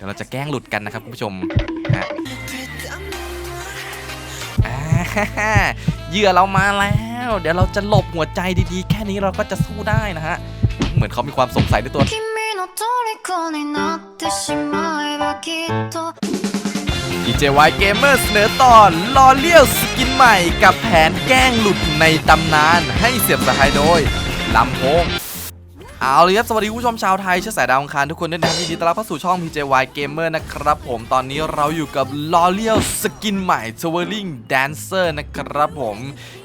เดี๋ยวเราจะแกล้งหลุดกันนะครับคุณผู้ชมนะเหยื่อเรามาแล้ว เดี๋ยวเราจะหลบหัวใจดีๆ แค่นี้เราก็จะสู้ได้นะฮะ เหมือนเขามีความสงสัยในตัว DJY Gamer เสนอตอนลอเลี้ยวสกินใหม่กับแผนแกล้งหลุดในตำนานให้เสียบสหายโดยลำโพง เอาเลยครับ สวัสดีผู้ชมชาวไทยเชื้อสายดาวอังคารทุกคนด้วยนะครับยินดีต้อนรับเข้าสู่ช่อง PJY Gamer นะครับผมตอนนี้เราอยู่กับลอเลียสกินใหม่ Twirling Dancer นะครับผม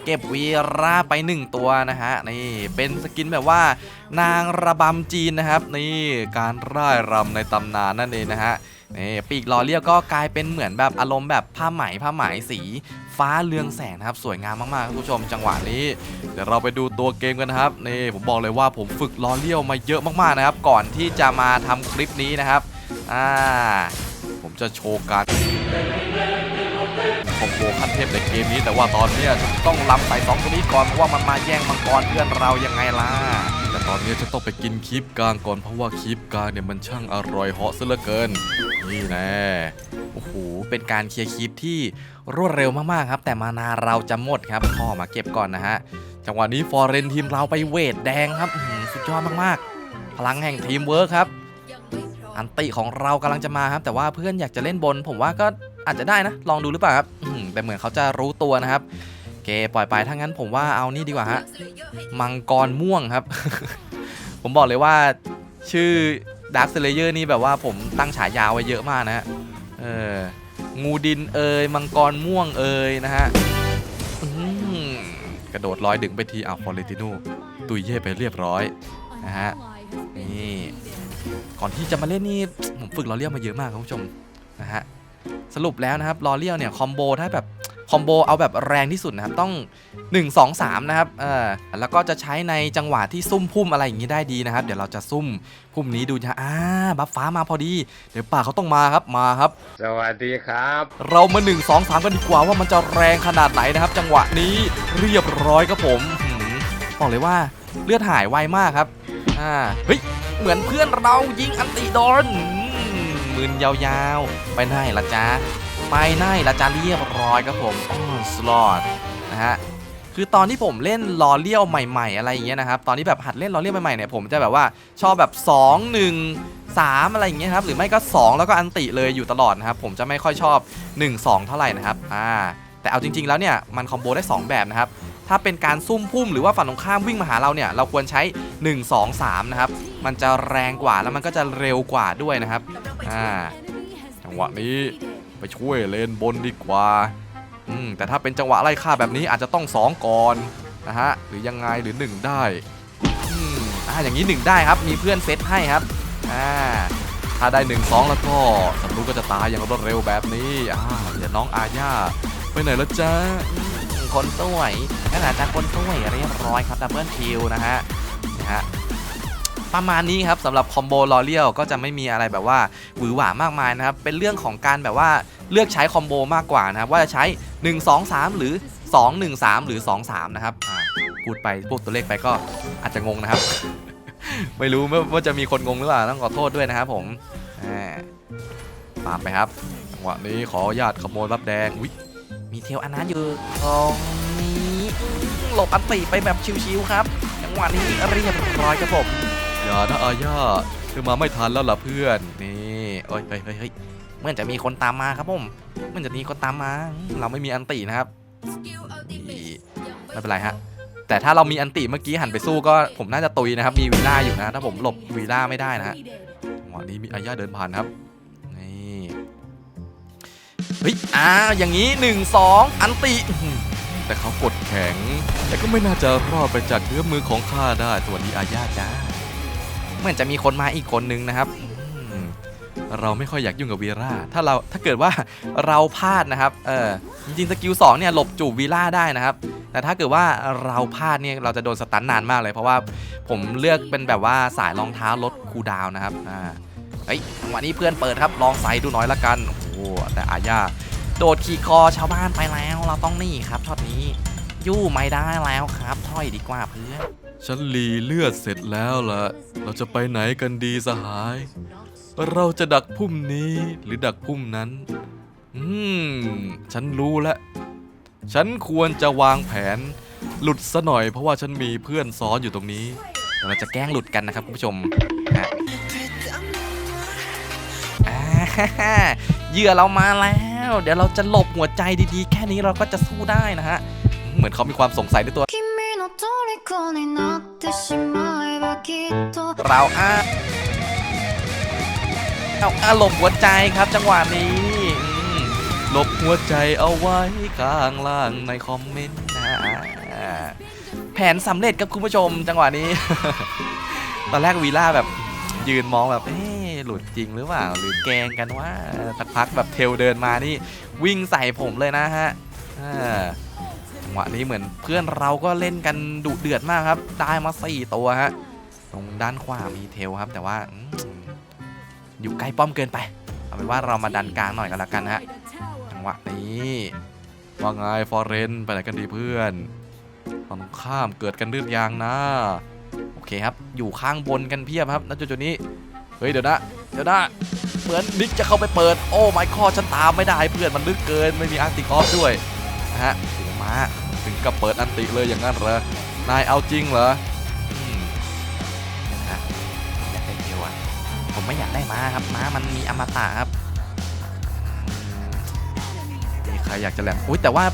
เก็บวีราไป 1 ตัวนะฮะ นี่เป็นสกินแบบว่านางระบำจีนนะครับ นี่การร่ายรำในตำนานนั่นเองนะฮะ นี่ปีกลอเลียวก็กลายเป็นเหมือนแบบอารมณ์แบบผ้าไหมผ้าไหมสีฟ้าเรืองแสงนะครับสวยงามมากๆคุณผู้ชมจังหวะนี้ เดี๋ยวเราไปดูตัวเกมกันครับนี่ผมบอกเลยว่าผมฝึกลอเลียวมาเยอะมากๆนะครับ ก่อนที่จะมาทำคลิปนี้นะครับอ่าผมจะโชว์การคอมโบขั้นเทพในเกมนี้ แต่ว่าตอนนี้ต้องล้ำใส่สองตัวนี้ก่อนเพราะว่ามันมาแย่งมังกรเพื่อนเรายังไงล่ะ ตอนนี้ฉันต้องไปกินคลิปกลางก่อนเพราะว่าคลิปกลางเนี่ยมันช่างอร่อยเหาะซะเหลือเกิน นี่แน่โอ้โหเป็นการเคลียร์คลิปที่รวดเร็วมากๆครับ แต่มานาเราจะหมดครับพ่อมาเก็บก่อนนะฮะจังหวะนี้ฟอร์เรนทีมเราไปเวทแดงครับสุดยอดมากๆ พลังแห่งทีมเวิร์คครับอันติของเรากำลังจะมาครับ แต่ว่าเพื่อนอยากจะเล่นบน ผมว่าก็อาจจะได้นะ ลองดูหรือเปล่าครับแต่เหมือนเขาจะรู้ตัวนะครับ เคปล่อยไปถ้างั้นผมว่าเอานี่ดีกว่าฮะมังกรม่วงครับ ผมบอกเลยว่าชื่อดาร์คเซเลเยอร์นี่แบบว่าผมตั้งฉายาไว้เยอะมากนะฮะเอองูดินเอยมังกรม่วงเอยนะฮะอื้อหือกระโดดลอยดึงไปทีอ้าวฟอเรติโนตุยเย่ไปเรียบร้อยนะฮะนี่ก่อนที่จะมาเล่นนี่ผมฝึกลอเลียวมาเยอะมากครับคุณผู้ชมนะฮะสรุปแล้วนะครับลอเลียวเนี่ยคอมโบถ้าแบบ อมโบเอาแบบแรงที่สุดนะครับ ต้อง 1 2 3 นะครับเออแล้วก็จะใช้ในจังหวะที่ซุ่มพุ่มอะไรอย่างนี้ได้ดีนะครับ เดี๋ยวเราจะซุ่มพุ่มนี้ดูนะอ่าบัฟฟ้ามาพอดี เดี๋ยวป่าเขาต้องมาครับมาครับ สวัสดีครับ เรามา 1 2 3 กันดีกว่าว่ามันจะแรงขนาดไหนนะครับ จังหวะนี้เรียบร้อยครับผมอื้อหือบอกเลยว่าเลือดหายไวมากครับอ่าเฮ้ยเหมือนเพื่อนเรายิงอันติโดนอืมมืนยาวๆ ไปไหนละจ๊ะ ไปไหนละจ๊ะเรียบร้อยครับผมอ๋อสลอตนะฮะคือตอนที่ผมเล่นลอเลี้ยวใหม่ ๆ อะไรอย่างเงี้ยนะครับ ตอนที่แบบหัดเล่นลอเลี้ยวใหม่ๆเนี่ยผมจะแบบว่าชอบแบบ 2 1 3 อะไรอย่างเงี้ยครับ หรือไม่ก็ 2 แล้วก็อันติเลยอยู่ตลอดนะครับ ผมจะไม่ค่อยชอบ 1 2 เท่าไหร่นะครับอ่าแต่เอาจริง ๆ แล้วเนี่ยมันคอมโบได้ 2 แบบนะครับ ถ้าเป็นการซุ่มพุ่มหรือว่าฝั่งตรงข้ามวิ่งมาหาเราเนี่ยเราควรใช้ 1 2 3 นะครับ มันจะแรงกว่าแล้วมันก็จะเร็วกว่าด้วยนะครับอ่าจังหวะนี้ไป ช่วยเลนบนดีกว่า อืม แต่ถ้าเป็นจังหวะไล่ฆ่าแบบนี้อาจจะต้อง2ก่อนนะฮะ หรือยังไงหรือ1ได้ อืม อ่า อย่างนี้1ได้ครับ มีเพื่อนเซตให้ครับ อ่า ถ้าได้1 2แล้วก็ศัตรูก็จะตายอย่างรวดเร็วแบบนี้ อ่าเดี๋ยวน้องอาญาไปไหนแล้วจ๊ะคนสวยขนาดจากคนสวยเรียบร้อยครับดับเบิลคิวนะฮะ นะฮะ ประมาณนี้ครับสำหรับคอมโบลอเลียวก็จะไม่มีอะไรแบบว่าหวือหวามากมายนะครับ เป็นเรื่องของการแบบว่าเลือกใช้คอมโบมากกว่านะครับ ว่าจะใช้ 1 2 3 หรือ 2 1 3 หรือ 2 3 นะครับอ่าพูดไปพูดตัวเลขไปก็อาจจะงงนะครับ ไม่รู้ว่าจะมีคนงงหรือเปล่าต้องขอโทษด้วยนะครับผมอ่าปาไปครับจังหวะนี้ขออนุญาตขโมยรับแดงวิมีเทลอันนั้นอยู่ตรงนี้หลบอันติไปแบบชิวๆครับจังหวะนี้เรียบร้อยครับผม อย่านะอาญาเธอมาไม่ทันแล้วล่ะเพื่อน นี่เอ้ยเฮ้ยเฮ้ยเฮ้ยเหมื่อนจะมีคนตามมาครับผมเหมื่อนจะมีคนตามมา เราไม่มีอันตินะครับไม่เป็นไรฮะแต่ถ้าเรามีอันติเมื่อกี้หันไปสู้ก็ผมน่าจะตุยนะครับ มีวีล่าอยู่นะ ถ้าผมหลบวีล่าไม่ได้นะฮะจังหวะนี้มีอาญาเดินผ่านครับนี่เฮ้ยอ่าอย่างนี้1 2อันติอื้อหือแต่เขากดแข็ง แต่ก็ไม่น่าจะรอดไปจากเนื้อมือของข้าได้สวัสดีอาญาจ้า มือนจะมีคนมาอีกคนนึงนะครับเราไม่ค่อยอยากยุ่งกับวีล่า ถ้าเราถ้าเกิดว่าเราพลาดนะครับ เออจริงๆสกิล2เนี่ยหลบจูบวีล่าได้นะครับ แต่ถ้าเกิดว่าเราพลาดเนี่ยเราจะโดนสตันนานมากเลย เพราะว่าผมเลือกเป็นแบบว่าสายรองเท้าลดคูดาวนะครับ อ่า เฮ้ยจังหวะนี้เพื่อนเปิดครับ ลองใส่ดูหน่อยละกัน โอ้โหแต่อาญาโดดขี่คอชาวบ้านไปแล้ว เราต้องนี่ครับช็อตนี้ยู่ไม่ได้แล้วครับ ถอยดีกว่าเพื่อน ฉันรีเลือดเสร็จแล้วล่ะ เราจะไปไหนกันดีสหาย เราจะดักพุ่มนี้หรือดักพุ่มนั้น อืม ฉันรู้แล้ว ฉันควรจะวางแผน หลุดซะหน่อยเพราะว่าฉันมีเพื่อนซ้อนอยู่ตรงนี้ เราจะแกล้งหลุดกันนะครับคุณผู้ชมฮะอ่าเหยื่อเรามาแล้ว เดี๋ยวเราจะหลบหัวใจดีๆ แค่นี้เราก็จะสู้ได้นะฮะ เหมือนเขามีความสงสัยในตัว君虜になってしまえばきっと เราอ้าเอาอาหลบหัวใจครับจังหวะนี้อืมหลบหัวใจเอาไว้ข้างล่างในคอมเมนต์นะอ่าแผนสำเร็จครับคุณผู้ชมจังหวะนี้ ตอนแรกวีล่าแบบยืนมองแบบเอ๊ะหลุดจริงหรือเปล่า หรือแกล้งกันว่าสักพักแบบเทลเดินมานี่วิ่งใส่ผมเลยนะฮะอ่าจั งหวะนี้เหมือนเพื่อนเราก็เล่นกันดุเดือดมากครับ ได้มาสี่ตัวฮะตรงด้านขวามีเทลครับ แต่ว่าออยู่ใกล้ป้อมเกินไป เอาเป็นว่าเรามาดันกลางหน่อยกันละกันฮะจังหวะนี้ว่าไงฟอร์เรนไปไหนกันดีเพื่อนตรงข้ามเกิดกันเลือดยางนะโอเคครับ อยู่ข้างบนกันเพียบครับณจุดจุดๆนี้เฮ้ยเดี๋ยวนะเดี๋ยวนะเหมือนนิกจะเข้าไปเปิด โอ้ไมคอฉันตามไม่ได้เพื่อนมันลึกเกินไม่มีอาร์ติกอฟด้วยนะฮะมา กับเปิดอันติเลยอย่างนั้นเหรอนายเอาจริงเหรออืมนะอยากได้เทวอะผมไม่อยากได้ม้าครับม้ามันมีอมตะครับมีใครอยากจะแหลมอุ้ยแต่ว่า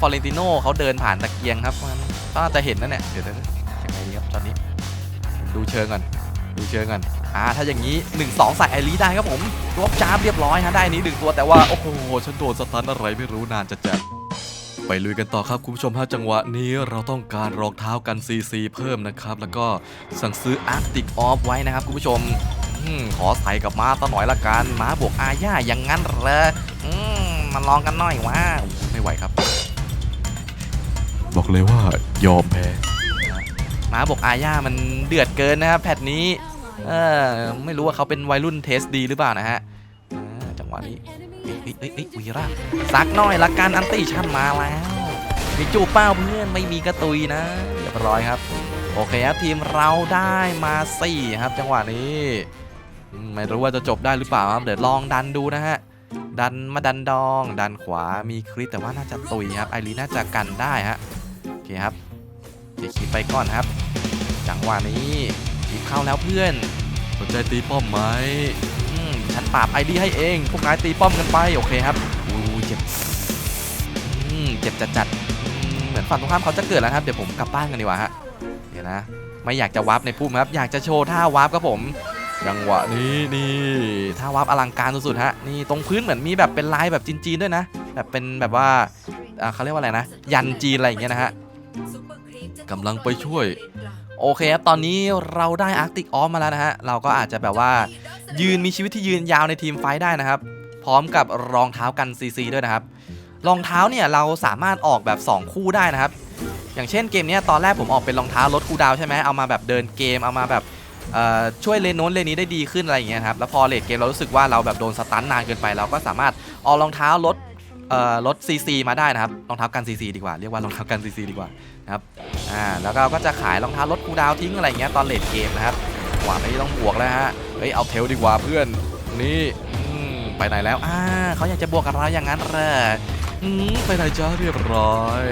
ฟอเรนติโนเขาเดินผ่านตะเกียงครับมันก็จะเห็นนั่นแหละเดี๋ยวเดี๋ยวยังไงดีครับตอนนี้ ดูเชิงก่อนดูเชิงก่อนอ่าถ้าอย่างนี้ 1 2 ใส่ไอรีได้ครับผมรวบจ้ามเรียบร้อยฮะได้นนี้หนึ่งตัวแต่ว่า โอ้โหฉันโดนสตันอะไรไม่รู้นานจะจัด ไปลุยกันต่อครับคุณผู้ชมฮะจังหวะนี้เราต้องการรองเท้ากัน CC เพิ่มนะครับ แล้วก็สั่งซื้อ Arctic Off ไว้นะครับคุณผู้ชมอมขอใส่กับม้าต่อหน่อยละกันม้าบวกอาญาอย่างงั้นเหรออืมมาลองกันหน่อยว่าไม่ไหวครับบอกเลยว่ายอมแพ้ม้าบวกอาญามันเดือดเกินนะครับแพทนี้เออไม่รู้ว่าเขาเป็นวัยรุ่นเทสดีหรือเปล่านะฮะอ่าจังหวะนี้ เอ้ยเอ้ยเอ้ยวีระสักหน่อยละกันอันติชั่นมาแล้วมีจูเป้าเพื่อนไม่มีกระตุยนะเรียบร้อยครับ โอเคครับทีมเราได้มา4ครับจังหวะนี้ไม่รู้ว่าจะจบได้หรือเปล่าครับเดี๋ยวลองดันดูนะฮะดันมาดันดอง ดันขวามีคริสแต่ว่าน่าจะตุยครับไอรีน่าจะกันได้ฮะโอเคครับเดี๋ยวคิดไปก่อนครับ จังหวะนี้ทีเข้าแล้วเพื่อนสนใจตีป้อมไหม ฉันปราบไอดีให้เอง พวกนายตีป้อมกันไป โอเคครับอู้เจ็บอืมเจ็บจัดจัดเหมือนฝั่งตรงข้ามเขาจะเกิดแล้วครับ เดี๋ยวผมกลับบ้านกันดีกว่าฮะ เดี๋ยวนะ ไม่อยากจะวาร์ปในพุ่มครับ อยากจะโชว์ท่าวาร์ปครับผมจังหวะนี้นี่ท่าวาร์ปอลังการสุดๆฮะ นี่ตรงพื้นเหมือนมีแบบเป็นลายแบบจีนๆด้วยนะ แบบเป็นแบบว่าอ่าเขาเรียกว่าอะไรนะ ยันจีนอะไรอย่างเงี้ยนะฮะกำลังไปช่วย โอเคครับ ตอนนี้เราได้อาร์ติกออฟมาแล้วนะฮะ เราก็อาจจะแบบว่า ยืนมีชีวิตที่ยืนยาวในทีมไฟได้นะครับ พร้อมกับรองเท้ากันซีซีด้วยนะครับ รองเท้าเนี่ยเราสามารถออกแบบ 2 คู่ได้นะครับ อย่างเช่นเกมเนี้ยตอนแรกผมออกเป็นรองเท้าลดคูดาวใช่ไหมเอามาแบบเดินเกมเอามาแบบช่วยเลนโน้นเลนนี้ได้ดีขึ้นอะไรอย่างเงี้ยครับแล้วพอเลดเกมเรารู้สึกว่าเราแบบโดนสตันนานเกินไป เราก็สามารถเอารองเท้าลดเอ่อลดซีซีมาได้นะครับรองเท้ากันซีซีดีกว่าเรียกว่ารองเท้ากันซีซีดีกว่านะครับอ่าแล้วเราก็จะขายรองเท้าลดคูดาวทิ้งอะไรเงี้ยตอนเลดเกมนะครับ หวานี้ต้องบวกแล้วฮะเฮ้ยเอาเทลดีกว่าเพื่อนนี่ไปไหนแล้วอ่าเขาอยากจะบวกกับเราอย่างนั้นเหรอไปไหนจ้าเรียบร้อย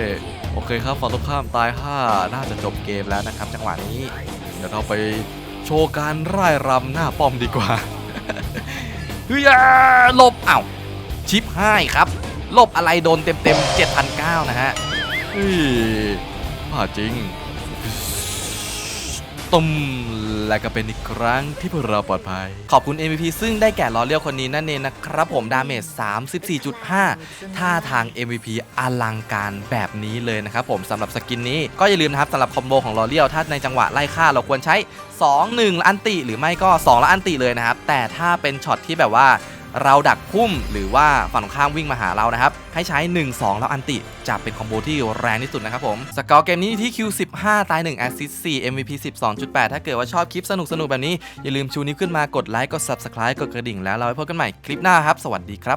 โอเคครับฝั่งตรงข้ามตาย5น่าจะจบเกมแล้วนะครับ จังหวะนี้เดี๋ยวเราไปโชว์การร่ายรำหน้าป้อมดีกว่าเฮ้ยหลบอ้าชิปให้ครับลบอะไรโดนเต็มเต็ม7,009นะฮะเฮ้ยผ่าจริง ตุมและก็เป็นอีกครั้งที่พวกเราปลอดภัย ขอบคุณ MVP ซึ่งได้แก่ลอเลียวคนนี้นั่นเองนะครับผมดาเมจ 34.5 ท่าทาง MVP อลังการแบบนี้เลยนะครับผมสำหรับสกินนี้ก็อย่าลืมนะครับสำหรับคอมโบของลอเลียวถ้าในจังหวะไล่ฆ่าเราควรใช้ 2 1อันติหรือไม่ก็2แล้วอันติเลยนะครับแต่ถ้าเป็นช็อตที่แบบว่า เราดักพุ่มหรือว่าฝั่งตรงข้ามวิ่งมาหาเรานะครับ ให้ใช้ 1 2 แล้วอันติจะเป็นคอมโบที่แรงที่สุดนะครับผม สกอร์เกมนี้ที่ Q15 ตาย1 Assist 4 MVP 12.8 ถ้าเกิดว่าชอบคลิปสนุกๆแบบนี้ อย่าลืมชูนิ้วขึ้นมากดไลค์กด Subscribe กดกระดิ่งแล้วเราไว้พบกันใหม่คลิปหน้าครับ สวัสดีครับ